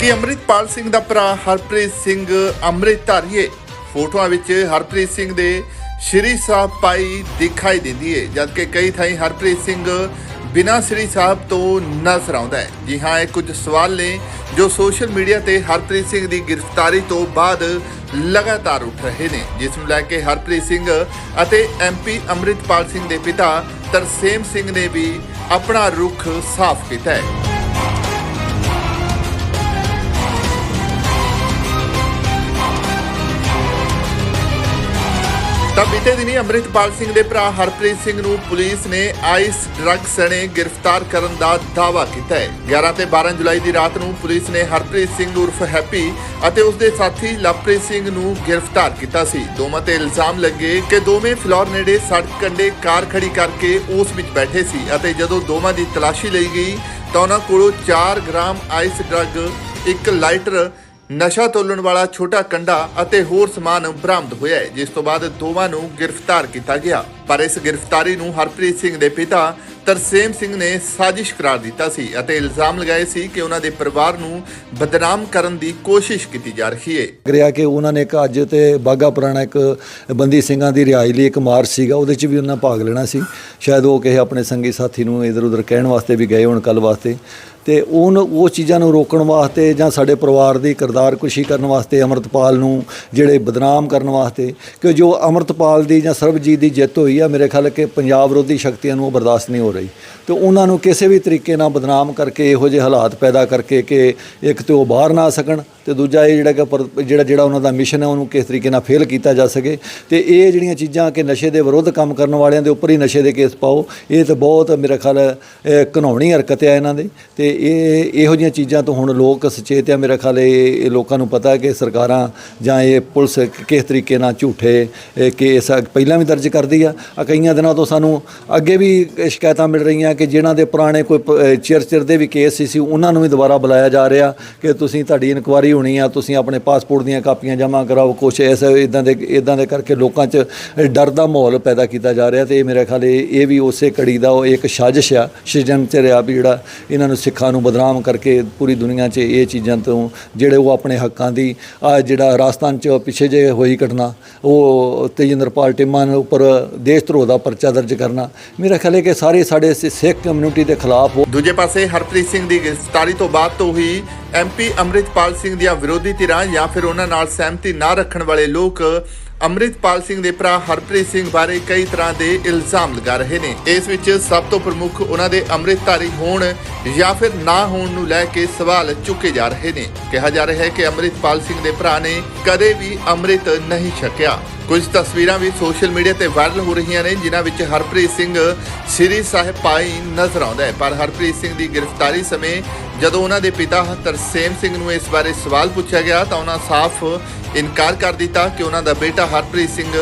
ਕਿ ਅੰਮ੍ਰਿਤਪਾਲ ਸਿੰਘ ਦਾ ਭਰਾ ਹਰਪ੍ਰੀਤ ਸਿੰਘ ਅੰਮ੍ਰਿਤਧਾਰੀਏ, ਫੋਟੋਆਂ ਵਿੱਚ ਹਰਪ੍ਰੀਤ ਸਿੰਘ ਦੇ ਸ਼੍ਰੀ ਸਾਹਿਬ ਪਾਈ ਦਿਖਾਈ ਦਿੰਦੀ ਹੈ ਜਦਕਿ ਕਈ ਥਾਈਂ ਹਰਪ੍ਰੀਤ ਸਿੰਘ ਬਿਨਾਂ ਸ਼੍ਰੀ ਸਾਹਿਬ ਤੋਂ ਨਜ਼ਰ ਆਉਂਦਾ ਹੈ ਜੀ ਹਾਂ, ਇਹ ਕੁਝ ਸਵਾਲ ਨੇ ਜੋ ਸੋਸ਼ਲ ਮੀਡੀਆ ਤੇ ਹਰਪ੍ਰੀਤ ਸਿੰਘ ਦੀ ਗ੍ਰਿਫਤਾਰੀ ਤੋਂ ਬਾਅਦ ਲਗਾਤਾਰ ਉੱਠ ਰਹੇ ਨੇ, ਜਿਸ ਨੂੰ ਲੈ ਕੇ ਹਰਪ੍ਰੀਤ ਸਿੰਘ ਅਤੇ ਐਮਪੀ ਅੰਮ੍ਰਿਤਪਾਲ ਸਿੰਘ ਦੇ ਪਿਤਾ ਤਰਸੇਮ ਸਿੰਘ ਨੇ ਵੀ ਆਪਣਾ ਰੁਖ ਸਾਫ਼ ਕੀਤਾ ਹੈ ਤਾਂ ਬੀਤੇ ਦਿਨੀ ਅੰਮ੍ਰਿਤਪਾਲ ਸਿੰਘ ਦੇ ਭਰਾ ਹਰਪ੍ਰੀਤ ਸਿੰਘ ਨੂੰ ਪੁਲਿਸ ਨੇ ਆਈਸ ਡਰੱਗ ਸਣੇ ਗ੍ਰਿਫਤਾਰ ਕਰਨ ਦਾ ਦਾਅਵਾ ਕੀਤਾ ਹੈ। 11 ਤੇ 12 ਜੁਲਾਈ ਦੀ ਰਾਤ ਨੂੰ ਪੁਲਿਸ ਨੇ ਹਰਪ੍ਰੀਤ ਸਿੰਘ ਉਰਫ ਹੈਪੀ ਅਤੇ ਉਸ ਦੇ ਸਾਥੀ ਲਵਪ੍ਰੀਤ ਸਿੰਘ ਨੂੰ ਗ੍ਰਿਫਤਾਰ ਕੀਤਾ ਸੀ। ਦੋਵਾਂ ਤੇ ਇਲਜ਼ਾਮ ਲੱਗੇ ਕਿ ਦੋਵੇਂ ਫਲੋਰ ਨੇੜੇ ਸੜਕ ਕੰਢੇ ਕਾਰ ਖੜੀ ਕਰਕੇ ਉਸ ਵਿੱਚ ਬੈਠੇ ਸੀ ਅਤੇ ਜਦੋਂ ਦੋਵਾਂ ਦੀ ਤਲਾਸ਼ੀ ਲਈ ਗਈ ਤਾਂ ਉਹਨਾਂ ਕੋਲੋਂ 4 ਗ੍ਰਾਮ ਆਈਸ ਡਰੱਗ, ਇੱਕ ਲਾਈਟਰ ਨਸ਼ਾ ਤੋਲਣ ਵਾਲਾ ਛੋਟਾ ਕੰਡਾ ਅਤੇ ਹੋਰ ਸਮਾਨ ਬਰਾਮਦ ਹੋਇਆ ਹੈ, ਜਿਸ ਤੋਂ ਬਾਅਦ ਦੋਵਾਂ ਨੂੰ ਗ੍ਰਿਫਤਾਰ ਕੀਤਾ ਗਿਆ। ਪਰ ਇਸ ਗ੍ਰਿਫਤਾਰੀ ਨੂੰ ਹਰਪ੍ਰੀਤ ਸਿੰਘ ਦੇ ਪਿਤਾ ਤਰਸੇਮ ਸਿੰਘ ਨੇ ਸਾਜ਼ਿਸ਼ ਕਰਾਰ ਦਿੱਤਾ ਸੀ ਅਤੇ ਇਲਜ਼ਾਮ ਲਗਾਏ ਸੀ ਕਿ ਉਹਨਾਂ ਦੇ ਪਰਿਵਾਰ ਨੂੰ ਬਦਨਾਮ ਕਰਨ ਦੀ ਕੋਸ਼ਿਸ਼ ਕੀਤੀ ਜਾ ਰਹੀ ਹੈ। ਰਿਹਾ ਕਿ ਉਹਨਾਂ ਨੇ ਇੱਕ ਅੱਜ ਤੇ ਬਾਗਾ ਪੁਰਾਣਾ ਇੱਕ ਬੰਦੀ ਸਿੰਘਾਂ ਦੀ ਰਿਹਾਈ ਲਈ ਇੱਕ ਮਾਰਚ ਸੀਗਾ, ਉਹਦੇ 'ਚ ਵੀ ਉਹਨਾਂ ਭਾਗ ਲੈਣਾ ਸੀ। ਸ਼ਾਇਦ ਉਹ ਕਿਸੇ ਆਪਣੇ ਸੰਗੀ ਸਾਥੀ ਨੂੰ ਇਧਰ ਉਧਰ ਕਹਿਣ ਵਾਸਤੇ ਵੀ ਗਏ ਹੋਣ ਕੱਲ ਵਾਸਤੇ। ਤੇ ਉਹਨ ਉਹ ਚੀਜ਼ਾਂ ਨੂੰ ਰੋਕਣ ਵਾਸਤੇ ਜਾਂ ਸਾਡੇ ਪਰਿਵਾਰ ਦੀ ਕਿਰਦਾਰ ਕੁਸ਼ੀ ਕਰਨ ਵਾਸਤੇ ਅਮਰਤਪਾਲ ਨੂੰ ਜਿਹੜੇ ਬਦਨਾਮ ਕਰਨ ਵਾਸਤੇ, ਕਿ ਜੋ ਅਮਰਤਪਾਲ ਦੀ ਜਾਂ ਸਰਬਜੀਤ ਦੀ ਜਿੱਤ ਹੋਈ ਆ ਮੇਰੇ ਖਿਆਲ ਕਿ ਪੰਜਾਬ ਵਿਰੋਧੀ ਸ਼ਕਤੀਆਂ ਨੂੰ ਉਹ ਬਰਦਾਸ਼ਤ ਨਹੀਂ ਹੋ ਰਹੀ। ਤੇ ਉਹਨਾਂ ਨੂੰ ਕਿਸੇ ਵੀ ਤਰੀਕੇ ਨਾਲ ਬਦਨਾਮ ਕਰਕੇ, ਇਹੋ ਜਿਹੇ ਹਾਲਾਤ ਪੈਦਾ ਕਰਕੇ ਕਿ ਇੱਕ ਤੇ ਉਹ ਬਾਹਰ ਨਾ ਆ ਸਕਣ ਤੇ ਦੂਜਾ ਇਹ ਜਿਹੜਾ ਕਿ ਪਰ- ਜਿਹੜਾ ਜਿਹੜਾ ਉਹਨਾਂ ਦਾ ਮਿਸ਼ਨ ਹੈ, ਉਹਨੂੰ ਕਿਸ ਤਰੀਕੇ ਨਾਲ ਫੇਲ ਕੀਤਾ ਜਾ ਸਕੇ। ਤੇ ਇਹ ਜਿਹੜੀਆਂ ਚੀਜ਼ਾਂ ਕਿ ਨਸ਼ੇ ਦੇ ਵਿਰੁੱਧ ਕੰਮ ਕਰਨ ਵਾਲਿਆਂ ਦੇ ਉੱਪਰ ਹੀ ਨਸ਼ੇ ਦੇ ਕੇਸ ਪਾਓ, ਇਹ ਤਾਂ ਬਹੁਤ ਮੇਰੇ ਖਿਆਲ, ਇਹ ਹਰਕਤ ਹੈ ਇਹਨਾਂ ਦੀ। ਤੇ ਇਹ, ਇਹੋ ਜਿਹੀਆਂ ਚੀਜ਼ਾਂ ਤੋਂ ਹੁਣ ਲੋਕ ਸੁਚੇਤ ਆ, ਮੇਰੇ ਖਿਆਲ ਇਹ ਲੋਕਾਂ ਨੂੰ ਪਤਾ ਹੈ ਕਿ ਸਰਕਾਰਾਂ ਜਾਂ ਇਹ ਪੁਲਿਸ ਕਿਸ ਤਰੀਕੇ ਨਾਲ ਝੂਠੇ ਕੇਸ ਪਹਿਲਾਂ ਵੀ ਦਰਜ ਕਰਦੀ ਆ। ਕਈਆਂ ਦਿਨਾਂ ਤੋਂ ਸਾਨੂੰ ਅੱਗੇ ਵੀ ਸ਼ਿਕਾਇਤਾਂ ਮਿਲ ਰਹੀਆਂ ਕਿ ਜਿਨ੍ਹਾਂ ਦੇ ਪੁਰਾਣੇ ਕੋਈ ਪ- ਚਿਰ ਚਿਰ ਦੇ ਵੀ ਕੇਸ ਸੀ ਸੀ, ਉਹਨਾਂ ਨੂੰ ਵੀ ਦੁਬਾਰਾ ਬੁਲਾਇਆ ਜਾ ਰਿਹਾ ਕਿ ਤੁਸੀਂ ਤੁਹਾਡੀ ਇਨਕੁਆਰੀ ਹੋਣੀ ਆ, ਤੁਸੀਂ ਆਪਣੇ ਪਾਸਪੋਰਟ ਦੀਆਂ ਕਾਪੀਆਂ ਜਮ੍ਹਾਂ ਕਰਾਓ, ਕੁਛ ਐਸੇ ਇਦਾਂ ਦੇ ਇਦਾਂ ਦੇ ਕਰਕੇ ਲੋਕਾਂ 'ਚ ਡਰ ਦਾ ਮਾਹੌਲ ਪੈਦਾ ਕੀਤਾ ਜਾ ਰਿਹਾ ਤੇ ਇਹ ਮੇਰੇ ਖਿਆਲ ਇਹ ਇਹ ਵੀ ਉਸੇ ਕੜੀ ਦਾ ਉਹ ਇੱਕ ਸਾਜ਼ਿਸ਼ ਆ ਸ਼ਿਜੰਤਰ ਆ ਵੀ ਜਿਹੜਾ ਇਹਨਾਂ ਨੂੰ ਸਿੱਖਾਂ ਨੂੰ ਬਦਨਾਮ ਕਰਕੇ ਪੂਰੀ ਦੁਨੀਆ 'ਚ ਇਹ ਚੀਜ਼ਾਂ ਤੋਂ ਜਿਹੜੇ ਉਹ ਆਪਣੇ ਹੱਕਾਂ ਦੀ, ਆ ਜਿਹੜਾ ਰਾਜਸਥਾਨ 'ਚ ਪਿੱਛੇ ਜੇ ਹੋਈ ਘਟਨਾ, ਉਹ ਤੇਜਿੰਦਰਪਾਲ ਟਿੰਮਾ ਨੇ ਉੱਪਰ ਦੇ ਦੇਸ਼ ਧਰੋਹ ਦਾ ਪਰਚਾ ਦਰਜ ਕਰਨਾ। ਮੇਰਾ ਖਿਆਲ ਹੈ ਕਿ ਸਾਰੇ ਸਾਡੇ ਸਿੱਖ ਕਮਿਊਨਿਟੀ ਦੇ ਖਿਲਾਫ ਉਹ ਦੂਜੇ ਪਾਸੇ ਹਰਪ੍ਰੀਤ ਸਿੰਘ ਦੀ ਗ੍ਰਿਫਤਾਰੀ ਤੋਂ ਬਾਅਦ ਤੋਂ ਹੀ ਐਮਪੀ ਅੰਮ੍ਰਿਤਪਾਲ ਸਿੰਘ ਦੀਆਂ ਵਿਰੋਧੀ ਧਿਰਾਂ ਜਾਂ ਫਿਰ ਉਹਨਾਂ ਨਾਲ ਸਹਿਮਤੀ ਨਾ ਰੱਖਣ ਵਾਲੇ ਲੋਕ ਅੰਮ੍ਰਿਤਪਾਲ ਸਿੰਘ ਦੇ ਭਰਾ ਹਰਪ੍ਰੀਤ ਸਿੰਘ ਬਾਰੇ ਕਈ ਤਰ੍ਹਾਂ ਦੇ ਇਲਜ਼ਾਮ ਲਗਾ ਰਹੇ ਨੇ। ਇਸ ਵਿੱਚ ਸਭ ਤੋਂ ਪ੍ਰਮੁੱਖ ਉਹਨਾਂ ਦੇ ਅੰਮ੍ਰਿਤਧਾਰੀ ਹੋਣ ਜਾਂ ਫਿਰ ਨਾ ਹੋਣ ਨੂੰ ਲੈ ਕੇ ਸਵਾਲ ਚੁੱਕੇ ਜਾ ਰਹੇ ਨੇ। ਕਿਹਾ ਜਾ ਰਿਹਾ ਹੈ ਕਿ ਅੰਮ੍ਰਿਤਪਾਲ ਸਿੰਘ ਦੇ ਭਰਾ ਨੇ ਕਦੇ ਵੀ ਅੰਮ੍ਰਿਤ ਨਹੀਂ ਛਕਿਆ। ਕੁਝ ਤਸਵੀਰਾਂ ਵੀ ਸੋਸ਼ਲ ਮੀਡੀਆ ਤੇ ਵਾਇਰਲ ਹੋ ਰਹੀਆਂ ਨੇ, ਜਿਨ੍ਹਾਂ ਵਿੱਚ ਹਰਪ੍ਰੀਤ ਸਿੰਘ ਸ੍ਰੀ ਸਾਹਿਬ ਪਾਈ ਨਜ਼ਰ ਆਉਂਦਾ ਹੈ। ਪਰ ਹਰਪ੍ਰੀਤ ਸਿੰਘ ਦੀ ਗ੍ਰਿਫਤਾਰੀ ਸਮੇਂ ਜਦੋਂ ਉਹਨਾਂ ਦੇ ਪਿਤਾ ਤਰਸੇਮ ਸਿੰਘ ਨੂੰ ਇਸ ਬਾਰੇ ਸਵਾਲ ਪੁੱਛਿਆ ਗਿਆ, ਤਾਂ ਉਹਨਾਂ ਸਾਫ਼ ਇਨਕਾਰ ਕਰ ਦਿੱਤਾ ਕਿ ਉਹਨਾਂ ਦਾ ਬੇਟਾ ਹਰਪ੍ਰੀਤ ਸਿੰਘ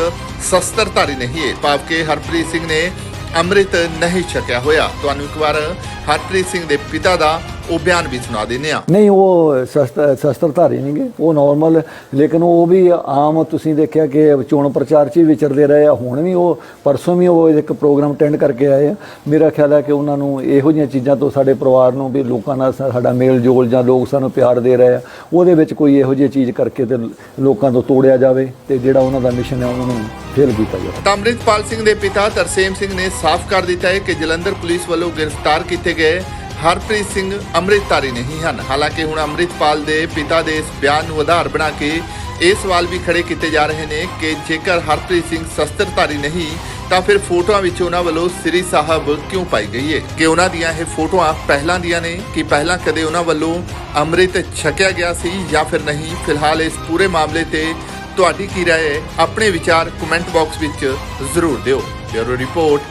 ਸ਼ਸਤਰਧਾਰੀ ਨਹੀਂ ਹੈ ਭਾਵ ਕਿ ਹਰਪ੍ਰੀਤ ਸਿੰਘ ਨੇ ਅੰਮ੍ਰਿਤ ਨਹੀਂ ਛਕਿਆ ਹੋਇਆ। ਤੁਹਾਨੂੰ ਇੱਕ ਵਾਰ ਹਰਪ੍ਰੀਤ ਸਿੰਘ ਦੇ ਪਿਤਾ ਦਾ ਉਹ ਬਿਆਨ ਵੀ ਸੁਣਾ ਦਿੰਦੇ ਹਾਂ। ਨਹੀਂ ਉਹ ਸ਼ਸਤਰ ਸ਼ਸਤਰਧਾਰੀ ਨਹੀਂਗੇ ਉਹ ਨਾਰਮਲ ਲੇਕਿਨ ਉਹ ਵੀ ਆਮ ਤੁਸੀਂ ਦੇਖਿਆ ਕਿ ਚੋਣ ਪ੍ਰਚਾਰ 'ਚ ਵੀ ਵਿਚਰਦੇ ਰਹੇ ਆ। ਹੁਣ ਵੀ ਉਹ ਪਰਸੋਂ ਵੀ ਉਹ ਇੱਕ ਪ੍ਰੋਗਰਾਮ ਅਟੈਂਡ ਕਰਕੇ ਆਏ ਆ। ਮੇਰਾ ਖਿਆਲ ਹੈ ਕਿ ਉਹਨਾਂ ਨੂੰ ਇਹੋ ਜਿਹੀਆਂ ਚੀਜ਼ਾਂ ਤੋਂ ਸਾਡੇ ਪਰਿਵਾਰ ਨੂੰ ਵੀ ਲੋਕਾਂ ਨਾਲ ਸਾਡਾ ਮੇਲ ਜੋਲ ਜਾਂ ਲੋਕ ਸਾਨੂੰ ਪਿਆਰ ਦੇ ਰਹੇ ਆ। ਉਹਦੇ ਵਿੱਚ ਕੋਈ ਇਹੋ ਜਿਹੀ ਚੀਜ਼ ਕਰਕੇ ਤੇ ਲੋਕਾਂ ਤੋਂ ਤੋੜਿਆ ਜਾਵੇ ਤੇ ਜਿਹੜਾ ਉਹਨਾਂ ਦਾ ਮਿਸ਼ਨ ਹੈ ਉਹਨਾਂ ਨੂੰ ਫੇਲ ਕੀਤਾ ਜਾਵੇ। ਤਾਂ ਅੰਮ੍ਰਿਤਪਾਲ ਸਿੰਘ ਦੇ ਪਿਤਾ ਤਰਸੇਮ ਸਿੰਘ ਨੇ ਸਾਫ਼ ਕਰ ਦਿੱਤਾ ਹੈ ਕਿ ਜਲੰਧਰ ਪੁਲਿਸ ਵੱਲੋਂ ਗ੍ਰਿਫਤਾਰ ਕੀਤੇ ਗਏ ਹਰਪ੍ਰੀਤ ਸਿੰਘ ਅੰਮ੍ਰਿਤਧਾਰੀ ਨਹੀਂ ਹਨ। ਹਾਲਾਂਕਿ ਹੁਣ ਅੰਮ੍ਰਿਤਪਾਲ ਦੇ ਪਿਤਾ ਦੇ ਇਸ ਬਿਆਨ ਨੂੰ ਆਧਾਰ ਬਣਾ ਕੇ ਇਹ ਸਵਾਲ ਵੀ ਖੜੇ ਕੀਤੇ ਜਾ ਰਹੇ ਨੇ ਕਿ ਜੇਕਰ ਹਰਪ੍ਰੀਤ ਸਿੰਘ ਸ਼ਸਤਰਧਾਰੀ ਨਹੀਂ, ਤਾਂ ਫਿਰ ਫੋਟੋਆਂ ਵਿੱਚ ਉਹਨਾਂ ਵੱਲੋਂ ਸ੍ਰੀ ਸਾਹਿਬ ਕਿਉਂ ਪਾਈ ਗਈ ਹੈ ਕਿ ਉਹਨਾਂ ਦੀਆਂ ਇਹ ਫੋਟੋਆਂ ਪਹਿਲਾਂ ਦੀਆਂ ਨੇ, ਕਿ ਪਹਿਲਾਂ ਕਦੇ ਉਹਨਾਂ ਵੱਲੋਂ ਅੰਮ੍ਰਿਤ ਛਕਿਆ ਗਿਆ ਸੀ ਜਾਂ ਫਿਰ ਨਹੀਂ? ਫਿਲਹਾਲ ਇਸ ਪੂਰੇ ਮਾਮਲੇ ਤੇ ਤੁਹਾਡੀ ਕੀ ਰਾਏ ਹੈ? ਆਪਣੇ ਵਿਚਾਰ ਕਮੈਂਟ ਬਾਕਸ ਵਿੱਚ ਜ਼ਰੂਰ ਦਿਓ। Bureau report,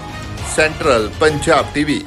central Punjab TV.